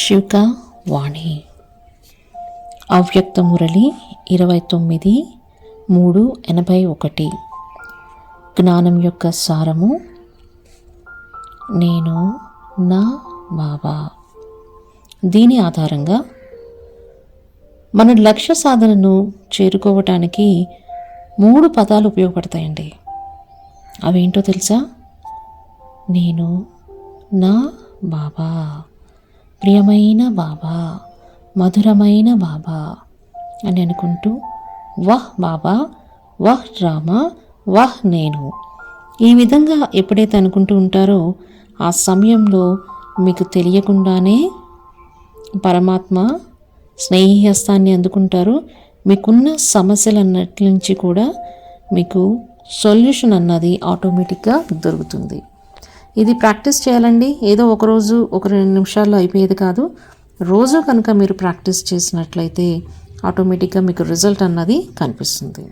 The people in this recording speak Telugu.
శివక వాణి. అవ్యక్త మురళి ఇరవై తొమ్మిది మూడు ఎనభై ఒకటి. జ్ఞానం యొక్క సారము నేను నా బాబా. దీని ఆధారంగా మన లక్ష్య సాధనను చేరుకోవటానికి మూడు పదాలు ఉపయోగపడతాయండి. అవేంటో తెలుసా? నేను నా బాబా. ప్రియమైన బాబా మధురమైన బాబా అని అనుకుంటూ వహ్ బాబా వహ్ డ్రామా వహ్ నేను. ఈ విధంగా ఎప్పుడైతే అనుకుంటూ ఉంటారో ఆ సమయంలో మీకు తెలియకుండానే పరమాత్మ స్నేహస్తాన్ని అందుకుంటారు. మీకున్న సమస్యలన్నిటి నుంచి కూడా మీకు సొల్యూషన్ అన్నది ఆటోమేటిక్గా దొరుకుతుంది. ఇది ప్రాక్టీస్ చేయాలండి. ఏదో ఒకరోజు ఒక రెండు నిమిషాల్లో అయిపోయేది కాదు. రోజు కనుక మీరు ప్రాక్టీస్ చేసినట్లయితే ఆటోమేటిక్గా మీకు రిజల్ట్ అన్నది కనిపిస్తుంది.